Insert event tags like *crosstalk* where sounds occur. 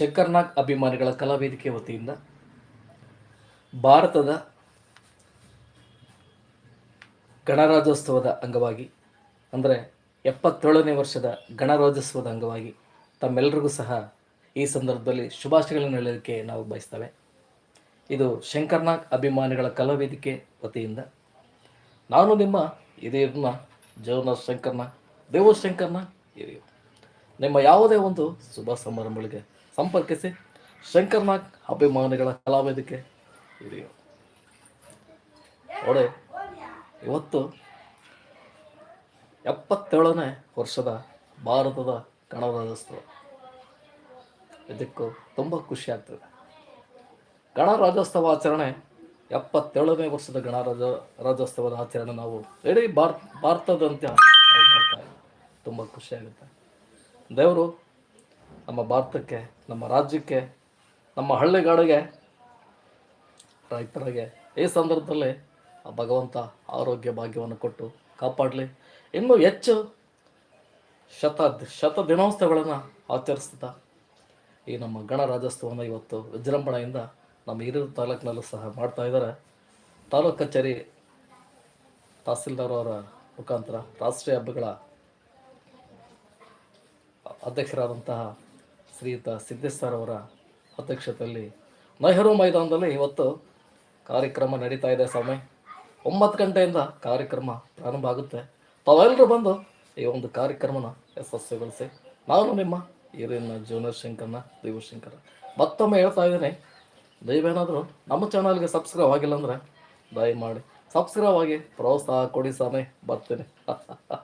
ಶಂಕರ್ನಾಗ್ ಅಭಿಮಾನಿಗಳ ಕಲಾವೇದಿಕೆ ವತಿಯಿಂದ ಭಾರತದ ಗಣರಾಜ್ಯೋತ್ಸವದ ಅಂಗವಾಗಿ, ಅಂದರೆ ಎಪ್ಪತ್ತೇಳನೇ ವರ್ಷದ ಗಣರಾಜ್ಯೋತ್ಸವದ ಅಂಗವಾಗಿ ತಮ್ಮೆಲ್ಲರಿಗೂ ಸಹ ಈ ಸಂದರ್ಭದಲ್ಲಿ ಶುಭಾಶಯಗಳನ್ನು ಹೇಳಲಿಕ್ಕೆ ನಾವು ಬಯಸ್ತೇವೆ. ಇದು ಶಂಕರ್ನಾಗ್ ಅಭಿಮಾನಿಗಳ ಕಲಾವೇದಿಕೆ ವತಿಯಿಂದ. ನಾನು ನಿಮ್ಮ ಹಿರಿಯರನ್ನ ಜಗನ್ನಾಥ್ ಶಂಕರ್ನ ದೇವ ಶಂಕರ್ನ ಹಿರಿಯರು. ನಿಮ್ಮ ಯಾವುದೇ ಒಂದು ಶುಭ ಸಮಾರಂಭಗಳಿಗೆ ಸಂಪರ್ಕಿಸಿ ಶಂಕರ್ನಾಗ್ ಅಭಿಮಾನಿಗಳ ಕಲಾವೇದಿಕೆ ಇದೆ ನೋಡಿ, ಇವತ್ತು ಎಪ್ಪತ್ತೇಳನೇ ವರ್ಷದ ಭಾರತದ ಗಣರಾಜ್ಯೋತ್ಸವ ಇದಕ್ಕೂ ತುಂಬ ಖುಷಿ ಆಗ್ತದೆ. ಗಣರಾಜ್ಯೋತ್ಸವ ಆಚರಣೆ, ಎಪ್ಪತ್ತೇಳನೇ ವರ್ಷದ ಗಣರಾಜ ರಾಜ್ಯೋತ್ಸವದ ಆಚರಣೆ ನಾವು ಇಡೀ ಭಾರತ ಭಾರತದಂತೆ ಮಾಡ್ತಾ ತುಂಬ ಖುಷಿಯಾಗುತ್ತೆ ದೇವರು ನಮ್ಮ ಭಾರತಕ್ಕೆ, ನಮ್ಮ ರಾಜ್ಯಕ್ಕೆ, ನಮ್ಮ ಹಳ್ಳಿಗಾಡಿಗೆ, ರೈತರಿಗೆ ಈ ಸಂದರ್ಭದಲ್ಲಿ ಆ ಭಗವಂತ ಆರೋಗ್ಯ ಭಾಗ್ಯವನ್ನು ಕೊಟ್ಟು ಕಾಪಾಡಲಿ. ಇನ್ನೂ ಹೆಚ್ಚು ಶತ ಶತ ದಿನೋತ್ಸವಗಳನ್ನು ಆಚರಿಸ್ತಾ ಈ ನಮ್ಮ ಗಣರಾಜ್ಯೋತ್ಸವವನ್ನು ಇವತ್ತು ವಿಜೃಂಭಣೆಯಿಂದ ನಮ್ಮ ಹಿರಿಯೂರು ತಾಲೂಕಿನಲ್ಲೂ ಸಹ ಮಾಡ್ತಾ ಇದ್ದಾರೆ. ತಾಲೂಕು ಕಚೇರಿ ತಹಸೀಲ್ದಾರ್ ಅವರ ಮುಖಾಂತರ ರಾಷ್ಟ್ರೀಯ ಹಬ್ಬಗಳ ಅಧ್ಯಕ್ಷರಾದಂತಹ ಶ್ರೀಯುತ ಸಿದ್ದೇಶ್ವರ ಅವರ ಅಧ್ಯಕ್ಷತೆಯಲ್ಲಿ ನೆಹರು ಮೈದಾನದಲ್ಲಿ ಇವತ್ತು ಕಾರ್ಯಕ್ರಮ ನಡೀತಾ ಇದೆ ಸ್ವಾಮಿ. ಒಂಬತ್ತು ಗಂಟೆಯಿಂದ ಕಾರ್ಯಕ್ರಮ ಪ್ರಾರಂಭ ಆಗುತ್ತೆ. ತಾವೆಲ್ಲರೂ ಬಂದು ಈ ಒಂದು ಕಾರ್ಯಕ್ರಮನ ಯಶಸ್ವಿಗೊಳಿಸಿ. ನಾನು ನಿಮ್ಮ ಹಿರಿಯನ ಜೂನಿಯರ್ ಶಂಕರ್ನ ದೇವಶಂಕರ ಮತ್ತೊಮ್ಮೆ ಹೇಳ್ತಾ ಇದ್ದೀನಿ, ದಯವೇನಾದರೂ ನಮ್ಮ ಚಾನಲ್ಗೆ ಸಬ್ಸ್ಕ್ರೈಬ್ ಆಗಿಲ್ಲ ಅಂದರೆ ದಯಮಾಡಿ ಸಬ್ಸ್ಕ್ರೈಬ್ ಆಗಿ ಪ್ರೋತ್ಸಾಹ ಕೊಡಿ ಸ್ವಾಮಿ. ಬರ್ತೀನಿ. *laughs*